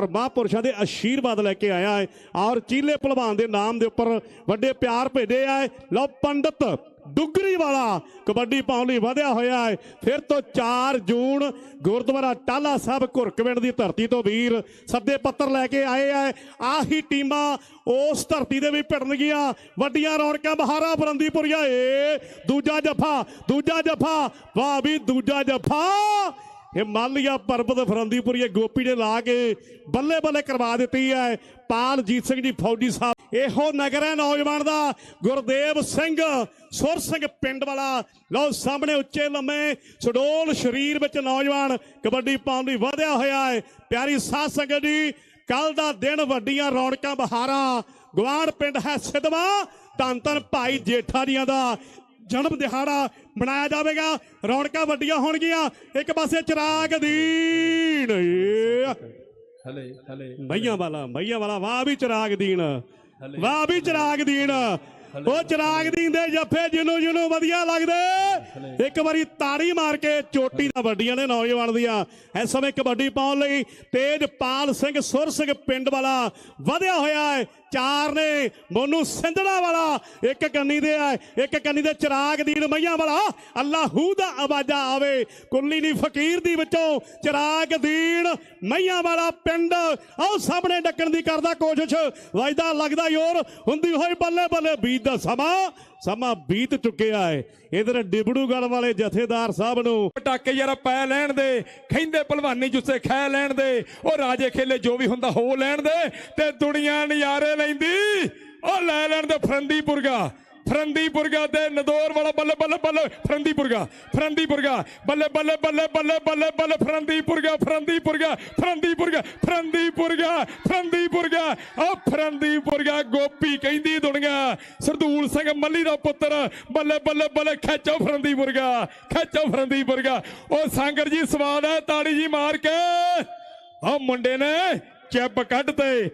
ਔਰ ਮਹਾਂਪੁਰਸ਼ਾਂ ਦੇ ਆਸ਼ੀਰਵਾਦ ਲੈ ਕੇ ਆਇਆ ਹੈ ਔਰ ਚੀਲੇ ਭਲਵਾਨ ਦੇ ਨਾਮ ਦੇ ਉੱਪਰ ਵੱਡੇ ਪਿਆਰ ਭੇਜੇ ਆ ਲਓ ਪੰਡਤ ਡੁਗਰੀ ਵਾਲਾ ਕਬੱਡੀ ਪਾਉਣ ਲਈ ਵਧਿਆ ਹੋਇਆ ਹੈ। ਫਿਰ ਤੋਂ 4 ਜੂਨ ਗੁਰਦੁਆਰਾ ਟਾਲਾ ਸਾਹਿਬ ਘੁਰਕਵਿੰਡ ਦੀ ਧਰਤੀ ਤੋਂ ਵੀਰ ਸੱਦੇ ਪੱਤਰ ਲੈ ਕੇ ਆਏ ਆ ਆਹੀ ਟੀਮਾਂ ਉਸ ਧਰਤੀ ਦੇ ਵੀ ਭਿੜਨਗੀਆਂ। ਵੱਡੀਆਂ ਰੌਣਕਾਂ ਬਹਾਰਾ ਫਰੰਦੀਪੁਰੀਆ ਏ। ਦੂਜਾ ਜਫਾ ਦੂਜਾ ਜਫਾ, ਵਾਹ ਵੀ ਦੂਜਾ ਜਫਾ। ਹਿਮਾਲਿਆ ਪਰਬਤ ਫਰੰਦੀਪੁਰੀਏ ਗੋਪੀ ਨੇ ਲਾ ਕੇ ਬੱਲੇ ਬੱਲੇ ਕਰਵਾ ਦਿੱਤੀ ਹੈ। ਪਾਲਜੀਤ ਸਿੰਘ ਜੀ ਫੌਜੀ ਸਾਹਿਬ, ਇਹੋ ਨਗਰ ਹੈ ਨੌਜਵਾਨ ਦਾ। ਗੁਰਦੇਵ ਸਿੰਘ, ਸੁਰ ਸਿੰਘ ਪਿੰਡ ਵਾਲਾ। ਲਓ ਸਾਹਮਣੇ ਉੱਚੇ ਲੰਮੇ, ਸਡੋਲ ਸਰੀਰ ਵਿੱਚ ਨੌਜਵਾਨ ਕਬੱਡੀ ਪਾਉਣ ਲਈ ਵਧਿਆ ਹੋਇਆ ਹੈ। ਪਿਆਰੀ ਸਾਧ ਸੰਗਤ ਜੀ ਕੱਲ ਦਾ ਦਿਨ ਵੱਡੀਆਂ ਰੌਣਕਾਂ ਬਹਾਰਾਂ। ਗਵਾੜ ਪਿੰਡ ਹੈ ਸਿਧਵਾ, ਧੰਨ ਧੰਨ ਭਾਈ ਜੇਠਾ ਜੀਆਂ ਦਾ। ਜਨਮ ਦਿਹਾੜਾ ਮਨਾਇਆ ਜਾਵੇਗਾ। ਰੌਣਕਾਂ ਵੱਡੀਆਂ ਹੋਣਗੀਆਂ। ਇੱਕ ਪਾਸੇ ਚਿਰਾਗ ਦੀਨ ਏ ਹਲੇ ਹਲੇ ਮਈਆਂ ਵਾਲਾ ਮਈਆਂ ਵਾਲਾ ਵਾਹ ਵੀ ਚਿਰਾਗ ਦੀਨ ਵਾਹ ਵੀ ਚਿਰਾਗ ਦੀਨ ਉਹ ਚਿਰਾਗ ਦੀਨ ਦੇ ਜੱਫੇ ਜਿਹਨੂੰ ਜਿਹਨੂੰ ਵਧੀਆ ਲੱਗਦੇ। ਇੱਕ ਵਾਰੀ ਤਾੜੀ ਮਾਰ ਕੇ ਚੋਟੀ ਦਾ ਵੱਡੀਆਂ ਨੇ ਨੌਜਵਾਨ ਦੀਆਂ। ਇਸ ਸਮੇਂ ਕਬੱਡੀ ਪਾਉਣ ਲਈ ਤੇਜਪਾਲ ਸਿੰਘ ਸੁਰ ਸਿੰਘ ਪਿੰਡ ਵਾਲਾ ਵਧਿਆ ਹੋਇਆ ਹੈ। ਚਾਰ ਨੇ, ਮੋਨੂ ਸਿੰਧੜਾ ਵਾਲਾ, ਇੱਕ ਕੰਨੀ ਦੇ ਆ, ਇੱਕ ਕੰਨੀ ਦੇ ਚਿਰਾਗ ਦੀਨ ਮਈਆਂ ਵਾਲਾ। ਅੱਲਾਹੂ ਦਾ ਆਵਾਜ਼ਾ ਆਵੇ, ਕੁੱਲੀ ਨਹੀਂ ਫਕੀਰ ਦੀ ਵਿੱਚੋਂ ਚਿਰਾਗ ਦੀਨ ਮਈਆਂ ਵਾਲਾ ਪਿੰਡ। ਆਹ ਸਾਹਮਣੇ ਡੱਕਣ ਦੀ ਕਰਦਾ ਕੋਸ਼ਿਸ਼। ਵਜਦਾ ਲੱਗਦਾ ਯੋਰ ਹੁੰਦੀ ਹੋਈ ਬੱਲੇ ਬੱਲੇ ਬੀਤ ਦਾ ਸਮਾਂ। ਸਮਾਂ ਬੀਤ ਚੁੱਕਿਆ ਏ। ਇਧਰ ਡਿਬੜੂਗੜ ਵਾਲੇ ਜਥੇਦਾਰ ਸਾਹਿਬ ਨੂੰ ਪਟਾਕੇ ਯਾਰ ਪੈ ਲੈਣ ਦੇ ਖੈਂਦੇ ਭਲਵਾਨੀ ਜੁੱਸੇ ਖੈ ਲੈਣ ਦੇ, ਉਹ ਰਾਜੇ ਖੇਲੇ ਜੋ ਵੀ ਹੁੰਦਾ ਹੋ ਲੈਣ ਦੇ, ਤੇ ਦੁਨੀਆ ਨਜ਼ਾਰੇ ਲੈਂਦੀ। ਉਹ ਲੈ ਲੈਣ ਦੇ ਫਰੰਦੀਪੁਰਗਾ। ਫਰੰਦੀਪੁਰਗਾ ਤੇ ਨਦੌਰ ਵਾਲਾ ਬੱਲੇ ਬੱਲੇ ਬੱਲੇ ਫਰੰਦੀਪੁਰਗਾ। ਫਰੰਦੀਪੁਰਗਾ। ਬੱਲੇ ਬੱਲੇ ਬੱਲੇ ਬੱਲੇ ਬੱਲੇ ਬੱਲੇ ਫਰੰਦੀਪੁਰਗਾ ਫਰੰਦੀਪੁਰਗਾ ਫਰੰਦੀਪੁਰਗਾ ਫਰੰਦੀਪੁਰਗਾ ਫਰੰਦੀਪੁਰਗਾ। ਉਹ ਫਰੰਦੀਪੁਰਗਾ ਗੋਪੀ ਕਹਿੰਦੀ ਦੁਨੀਆ। ਸਰਦੂਲ ਸਿੰਘ ਮੱਲੀ ਦਾ ਪੁੱਤਰ। ਬੱਲੇ ਬੱਲੇ ਬੱਲੇ ਖੇਚੋ ਫਰੰਦੀਪੁਰਗਾ ਖੇਚੋ ਫਰੰਦੀਪੁਰਗਾ। ਉਹ ਸਾਗਰ ਜੀ ਸਵਾਦ ਹੈ, ਤਾੜੀ ਜੀ ਮਾਰ ਕੇ। ਉਹ ਮੁੰਡੇ ਨੇ ਚਿੱਪ ਕੱਢ ਤੇ।